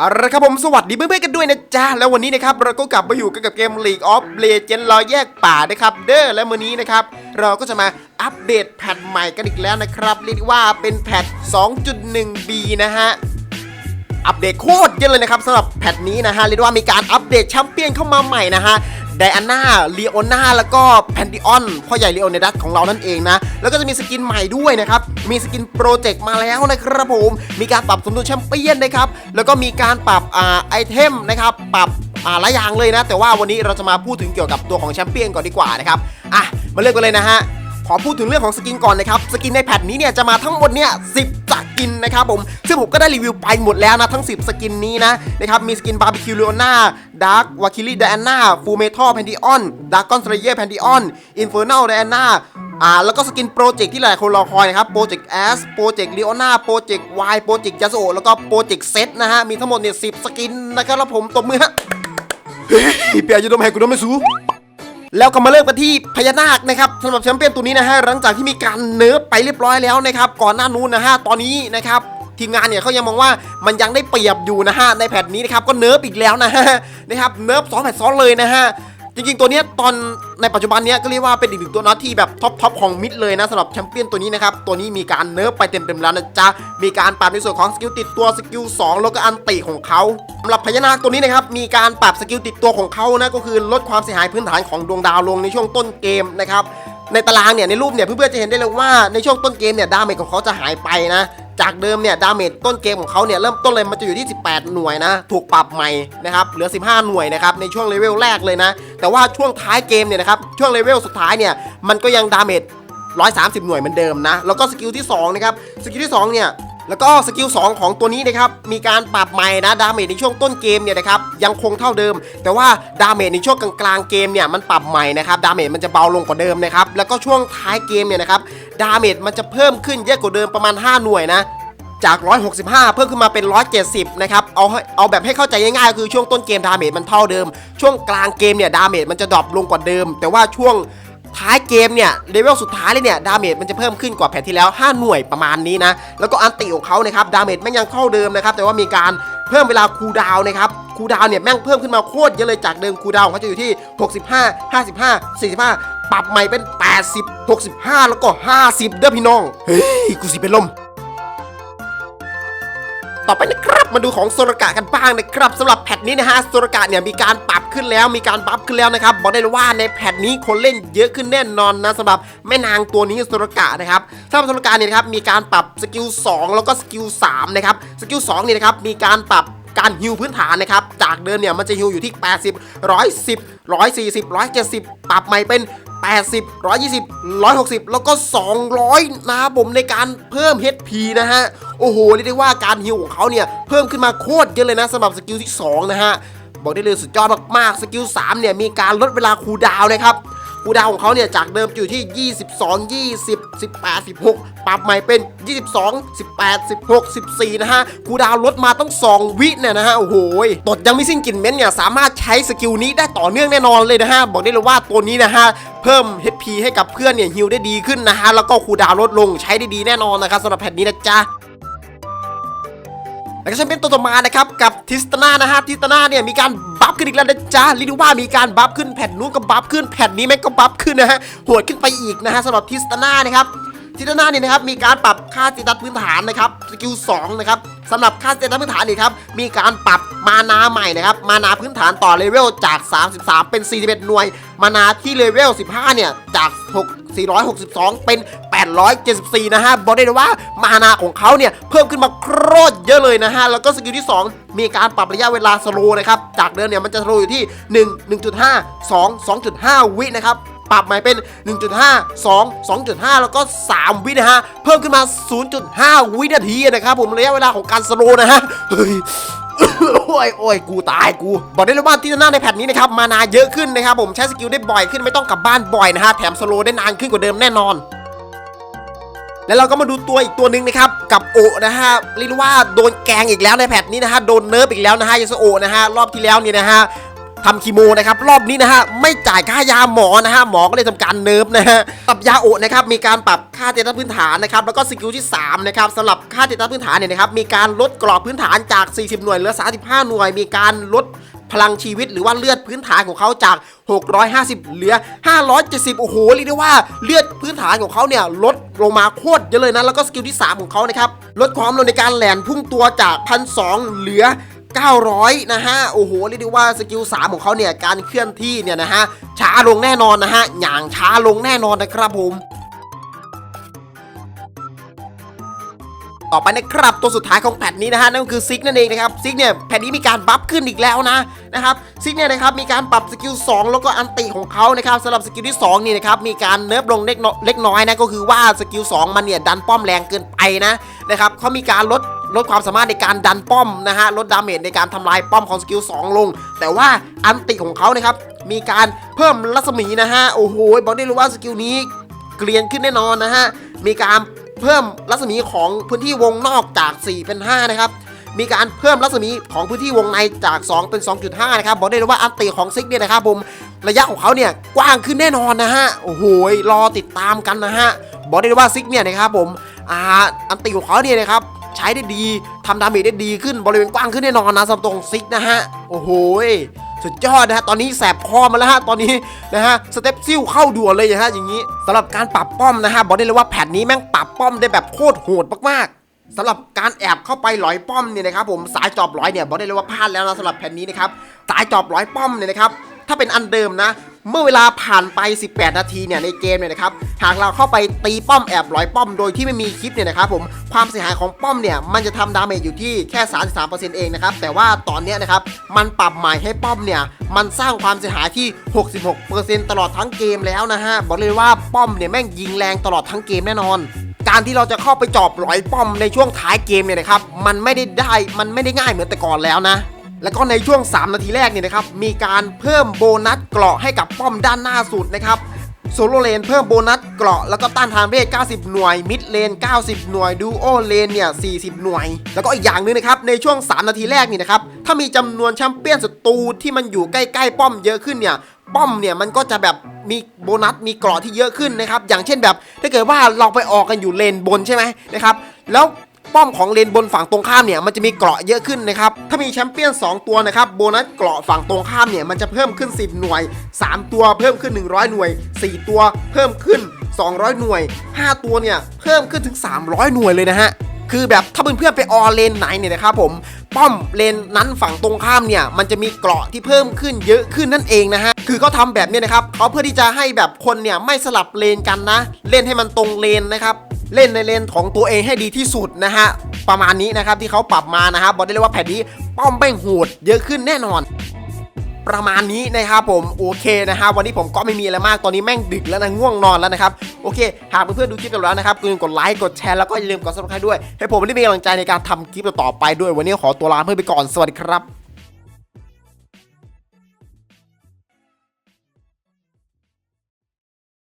เอาละครับผมสวัสดีเพื่อนๆกันด้วยนะจ๊ะ แล้ววันนี้นะครับเราก็กลับมาอยู่กันกับเกม League of Legends รอแยกป่านะครับเด้อและวันนี้นะครับเราก็จะมาอัปเดตแพทใหม่กันอีกแล้วนะครับเรียกได้ว่าเป็นแพท 2.1b นะฮะอัปเดตโคตรเยอะเลยนะครับสำหรับแพทนี้นะฮะเรียกได้ว่ามีการอัปเดตแชมเปี้ยนเข้ามาใหม่นะฮะ ไดอาน่าลีโอนาแล้วก็แพนดิออนพ่อใหญ่ลีโอเนดัสของเรานั่นเองนะ แล้วก็จะมีสกินใหม่ด้วยนะครับ มีสกินโปรเจกต์มาแล้วนะครับผม มีการปรับสมดุลแชมเปี้ยนนะครับ แล้วก็มีการปรับอ่าไอเทมนะครับ ปรับอ่าหลายอย่างเลยนะ แต่ว่าวันนี้เราจะมาพูดถึงเกี่ยวกับตัวของแชมเปี้ยนก่อนดีกว่านะครับ อะ มาเริ่มกันเลยนะฮะ อพูดถึงเรื่องของสกินก่อนนะครับ สกินในแพทนี้เนี่ยจะมาทั้งหมดเนี่ยสิสกินนะครับผม ซึ่งผมก็ได้รีวิวไปหมดแล้วนะ ทั้ง 10 สกินนี้นะนะครับมีสกินบาร์บีคิวเลโอนาดาร์กวาคิลี่ไดอาน่าฟูเมทัลแพนดิออนดาร์กอนสเลเยอร์แพนดิออนอินเฟอร์นัลไดอาน่าอ่าแล้วก็สกินโปรเจกต์ที่หลายคนรอคอยนะครับโปรเจกต์แอสโปรเจกต์ลีโอนาโปรเจกต์วโปรเจกต์ยาโซแล้วก็โปรเจกต์เซตนะฮะมีทั้งหมดเนี่ยสิสกินนะครับแล้วผมตบมือฮะเฮ้ยเปียจะดมให้กูดมไม่สู้แล้วก็มาเริ่มกันที่พ ญานาคนะครับสำหรับแชมเปี้ยนตัวนี้นะฮะหลังจากที่มีการเนิร์ฟไปเรียบร้อยแล้วนะครับก่อนหน้านู้นนะฮะตอนนี้นะครับทีมงานเนี่ยเขายังมองว่ามันยังได้เปรียบอยู่นะฮะในแพทนี้นะครับก็เนิร์ฟอีกแล้วนะฮะนะครับเนิร์ฟสองแพทซ้อนเลยนะฮะ จริงๆ ตัวเนี้ยตอนในปัจจุบันเนี้ยก็เรียกว่าเป็นอีกหนึ่งตัวน็อตที่แบบท็อปทอปของมิดเลยนะสำหรับแชมเปี้ยนตัวนี้นะครับ ตัวนี้มีการเนิร์ฟไปเต็มๆแล้วนะจ๊ะ มีการปรับในส่วนของสกิลติดตัวสกิล2แล้วก็อันติของเขาสำหรับพญานาคตัวนี้นะครับมีการปรับสกิลติดตัวของเขานะก็คือลดความเสียหายพื้นฐานของดวงดาวลงในช่วงต้นเกมนะครับในตารางเนี่ยในรูปเนี่ยเพื่อนๆจะเห็นได้เลยว่าในช่วงต้นเกมเนี่ยดาเมจของเขาจะหายไปนะ จากเดิมเนี่ยดาเมจต้นเกมของเขาเนี่ยเริ่มต้นเลยมันจะอยู่ที่ 18 หน่วยนะ ถูกปรับใหม่นะครับเหลือ 15 หน่วยนะครับในช่วงเลเวลแรกเลยนะ แต่ว่าช่วงท้ายเกมเนี่ยนะครับช่วงเลเวลสุดท้ายเนี่ยมันก็ยังดาเมจ130 หน่วยเหมือนเดิมนะ แล้วก็สกิลที่2นะครับสกิลที่2เนี่ยแล้วก็สกิล2ของตัวนี้นะครับมีการปรับใหม่นะดาเมจในช่วงต้นเกมเนี่ยนะครับยังคงเท่าเดิม แต่ว่าดาเมจในช่วงกลางๆเกมเนี่ยมันปรับใหม่นะครับดาเมจมันจะเบาลงกว่าเดิมนะครับแล้วก็ช่วงท้ายเกมเนี่ยนะครับดาเมจมันจะเพิ่มขึ้นเยอะกว่าเดิมประมาณ 5 หน่วยนะ จาก 165 เพิ่มขึ้นมาเป็น 170 นะครับ เอาเอาแบบให้เข้าใจง่ายๆ คือช่วงต้นเกมดาเมจมันเท่าเดิม ช่วงกลางเกมเนี่ยดาเมจมันจะดรอปลงกว่าเดิม แต่ว่าช่วงท้ายเกมเนี่ยเลเวลสุดท้ายเลยเนี่ยดาเมจมันจะเพิ่มขึ้นกว่าแผนที่แล้ว 5 หน่วยประมาณนี้นะ แล้วก็อันติของเขานะครับดาเมจแม่งยังเท่าเดิมนะครับแต่ว่ามีการเพิ่มเวลาคูดาวนะครับคูดาวเนี่ยแม่งเพิ่มขึ้นมาโคตรเยอะเลยจากเดิมคูดาวเขาจะอยู่ที่ 65 55 45 ปรับใหม่เป็น 80 65 แล้วก็ 50 เด้อพี่น้องเฮ้ยกูสิเป็นลม ต่อไปนะครับ มาดูของโซรกะกันบ้างนะครับสำหรับแพทนี้นะฮะโซรกะเนี่ยมีการปรับขึ้นแล้วมีการบัฟขึ้นแล้วนะครับบอกได้เลยว่าในแพทนี้คนเล่นเยอะขึ้นแน่นอนนะสำหรับแม่นางตัวนี้โซรกะนะครับสำหรับโซรกะเนี่ยนะครับมีการปรับสกิล2แล้วก็สกิล3นะครับสกิล2เนี่ยนะครับมีการปรับ การฮิวพื้นฐานนะครับ จากเดิมเนี่ยมันจะฮิวอยู่ที่ 80 110 140 170 ปรับใหม่เป็น 80 120 160 แล้วก็ 200 นะครับผมในการเพิ่ม HP นะฮะ โอ้โหเรียกได้ว่าการฮิวของเขาเนี่ย เพิ่มขึ้นมาโคตรเยอะเลยนะสำหรับสกิลที่ 2 นะฮะ บอกได้เลยสุดยอดมากๆ สกิล 3 เนี่ยมีการลดเวลาคูลดาวน์นะครับ คูดาวของเขาเนี่ยจากเดิมอยู่ที่ 22 20 18 16 ปรับใหม่เป็น 22 18 16 14 นะฮะคูดาวลดมาต้อง 2 วิเนี่ยนะฮะโอ้โหตดยังไม่สิ้นกลิ่นเม้นเนี่ยสามารถใช้สกิลนี้ได้ต่อเนื่องแน่นอนเลยนะฮะบอกได้เลยว่าตัวนี้นะฮะเพิ่ม HP ให้กับเพื่อนเนี่ยฮิลได้ดีขึ้นนะฮะแล้วก็คูดาวลดลงใช้ได้ดีแน่นอนนะครับสำหรับแผ่นนี้นะจ๊ะแล้วก็ฉันเป็นตัวต่อมานะครับกับทิสตานานะฮะทิสตานาเนี่ยมีการ ขึ้นอีกแล้วนะจ๊ะเรียกได้ว่ามีการบัฟขึ้นแผ่นนู้นก็บัฟขึ้นแผ่นนี้แม่งก็บัฟขึ้นนะฮะโหดขึ้นไปอีกนะฮะสำหรับทิสตานานะครับทิสตานาเนี่ยนะครับมีการปรับค่าสเตตัสพื้นฐานนะครับสกิล2นะครับสำหรับค่าสเตตัสพื้นฐานนี่ครับมีการปรับมานาใหม่นะครับมานาพื้นฐานต่อเลเวลจาก 33 เป็น 41 หน่วย มานาที่เลเวล 15 เนี่ยจาก 6 462 เป็น 874 นะฮะ บอกได้เลยว่ามานาของเขาเนี่ย เพิ่มขึ้นมาโคตรเยอะเลยนะฮะ แล้วก็สกิลที่ 2 มีการปรับระยะเวลาสโลว์นะครับ จากเดิมเนี่ยมันจะสโลว์อยู่ที่ 1 1.5 2 2.5 วินะครับปรับใหม่เป็น 1.5 2 2.5 แล้วก็ 3 วินะฮะ เพิ่มขึ้นมา 0.5 วินาทีนะครับผมระยะเวลาของการสโลว์นะฮะ เฮ้ย โอ้ยโอ้ยกูตายกู บอกได้เลยว่าที่หน้าในแพทนี้นะครับมานาเยอะขึ้นนะครับผมใช้สกิลได้บ่อยขึ้นไม่ต้องกลับบ้านบ่อยนะฮะแถมสโลว์ได้นานขึ้นกว่าเดิมแน่นอนแล้วเราก็มาดูตัวอีกตัวหนึ่งนะครับกับโอนะฮะเรียกว่าโดนแกงอีกแล้วในแพทนี้นะฮะโดนเนิร์ฟอีกแล้วนะฮะยาสโอนะฮะรอบที่แล้วนี่นะฮะ ทำคีโมนะครับรอบนี้นะฮะไม่จ่ายค่ายาหมอนะฮะหมอก็เลยทำการเนิร์ฟนะฮะตับยาโอนะครับมีการปรับค่าเจตัสพื้นฐานนะครับแล้วก็สกิลที่3นะครับสำหรับค่าเจตัสพื้นฐานเนี่ยนะครับมีการลดกรอบพื้นฐานจาก 40 หน่วยเหลือ 35 หน่วย มีการลดพลังชีวิตหรือว่าเลือดพื้นฐานของเขาจาก 650 เหลือ 570 โอ้โหเรียกได้ว่าเลือดพื้นฐานของเขาเนี่ยลดลงมาโคตรเยอะเลยนะ แล้วก็สกิลที่ 3 ของเขานะครับ ลดความเร็วในการแหลนพุ่งตัวจาก 1,200 เหลือ 900 นะฮะ โอ้โห เรียกได้ว่าสกิล 3 ของเขาเนี่ย การเคลื่อนที่เนี่ยนะฮะ ช้าลงแน่นอนนะฮะ อย่างช้าลงแน่นอนนะครับผมต่อไปนะครับตัวสุดท้ายของแพทนี้นะฮะนั่นก็คือซิกนั่นเองนะครับซิกเนี่ยแพทนี้มีการบัฟขึ้นอีกแล้วนะนะครับซิกเนี่ยนะครับมีการปรับสกิล2แล้วก็อันติของเขานะครับสำหรับสกิลที่2นี่นะครับมีการเนิร์ฟลงเล็กน้อยเล็กน้อยนะก็คือว่าสกิล2มันเนี่ยดันป้อมแรงเกินไปนะนะครับเขามีการลด ลดความสามารถในการดันป้อมนะฮะ ลดดาเมจในการทำลายป้อมของสกิล2ลง แต่ว่าอันติของเขานะครับ มีการเพิ่มรัศมีนะฮะ โอ้โหบอกได้เลยว่าสกิลนี้เกลียนขึ้นแน่นอนนะฮะ มีการเพิ่มรัศมีของพื้นที่วงนอกจาก 4 เป็น 5 นะครับ มีการเพิ่มรัศมีของพื้นที่วงในจาก 2 เป็น 2.5 นะครับ บอกได้เลยว่าอันติของซิกเนี่ยนะครับผม ระยะของเขาเนี่ยกว้างขึ้นแน่นอนนะฮะ โอ้โห รอติดตามกันนะฮะ บอกได้เลยว่าซิกเนี่ยนะครับผม อ่า อันติของเขาเนี่ยนะครับ ใช้ได้ดีทำดาเมจได้ดีขึ้นบริเวณกว้างขึ้นแน่นอนนะสำหรับตรงซิกนะฮะ โอ้โหสุดยอดนะฮะ ตอนนี้แสบคอมาแล้วฮะ ตอนนี้นะฮะ สเต็ปซิ่วเข้าด่วนเลยนะฮะ อย่างนี้สำหรับการปรับป้อมนะฮะ บอกได้เลยว่าแผ่นนี้แม่งปรับป้อมได้แบบโคตรโหดมากๆสำหรับการแอบเข้าไปหลอยป้อมเนี่ยนะครับผมสายจอบลอยเนี่ยบอกได้เลยว่าพลาดแล้วนะสำหรับแผ่นนี้นะครับสายจอบลอยป้อมเนี่ยนะครับถ้าเป็นอันเดิมนะ เมื่อเวลาผ่านไป 18 นาทีเนี่ยในเกมเนี่ยนะครับหากเราเข้าไปตีป้อมแอบร้อยป้อมโดยที่ไม่มีคลิปเนี่ยนะครับผมความเสียหายของป้อมเนี่ยมันจะทำดาเมจอยู่ที่แค่ 33%เองนะครับแต่ว่าตอนนี้นะครับมันปรับใหม่ให้ป้อมเนี่ยมันสร้างความเสียหายที่ 66%ตลอดทั้งเกมแล้วนะฮะบอกเลยว่าป้อมเนี่ยแม่งยิงแรงตลอดทั้งเกมแน่นอนการที่เราจะเข้าไปจอบร้อยป้อมในช่วงท้ายเกมเนี่ยนะครับ มันไม่ได้ได้ มันไม่ได้ง่ายเหมือนแต่ก่อนแล้วนะ แล้วก็ในช่วง 3 นาทีแรกเนี่ยนะครับมีการเพิ่มโบนัสเกราะให้กับป้อมด้านหน้าสุดนะครับโซโลเลนเพิ่มโบนัสเกราะแล้วก็ต้านทานเวท 90 หน่วย มิดเลน 90 หน่วย ดูโอเลนเนี่ย 40 หน่วย แล้วก็อีกอย่างหนึงนะครับ ในช่วง 3 นาทีแรกนี่นะครับ ถ้ามีจำนวนแชมเปี้ยนศัตรูที่มันอยู่ใกล้ๆ ป้อมเยอะขึ้นเนี่ย ป้อมเนี่ยมันก็จะแบบมีโบนัสมีเกราะที่เยอะขึ้นนะครับ อย่างเช่นแบบ ถ้าเกิดว่าเราไปออกกันอยู่เลนบนใช่ไหมนะครับ แล้ว ป้อมของเลนบนฝั่งตรงข้ามเนี่ยมันจะมีเกราะเยอะขึ้นนะครับถ้ามีแชมเปี้ยน 2 ตัวนะครับโบนัสเกราะฝั่งตรงข้ามเนี่ยมันจะเพิ่มขึ้น 10 หน่วย 3 ตัวเพิ่มขึ้น 100 หน่วย 4 ตัวเพิ่มขึ้น 200 หน่วย 5 ตัวเนี่ยเพิ่มขึ้นถึง 300 หน่วยเลยนะฮะคือแบบถ้าเพื่อนๆไปออเลนไหนเนี่ยนะครับผมป้อมเลนนั้นฝั่งตรงข้ามเนี่ยมันจะมีเกราะที่เพิ่มขึ้นเยอะขึ้นนั่นเองนะฮะคือเขาทำแบบเนี้ยนะครับเขาเพื่อที่จะให้แบบคนเนี่ยไม่สลับเลนกันนะ เล่นให้มันตรงเลนนะครับ เล่นในเลนของตัวเองให้ดีที่สุดนะฮะ ประมาณนี้นะครับที่เขาปรับมานะครับบอกได้เลยว่าแผ่นนี้ป้อมแม่งโหดเยอะขึ้นแน่นอนประมาณนี้นะครับผมโอเคนะฮะวันนี้ผมก็ไม่มีอะไรมากตอนนี้แม่งดึกแล้วนะง่วงนอนแล้วนะครับโอเค หากเพื่อนๆดูคลิปกันแล้วนะครับอย่าลืมกดไลค์กดแชร์แล้วก็อย่าลืมกดซับสไครต์ด้วย ให้ผมได้มีกำลังใจในการทำคลิปต่อไปด้วย วันนี้ขอตัวลาเพื่อนไปก่อนสวัสดีครับ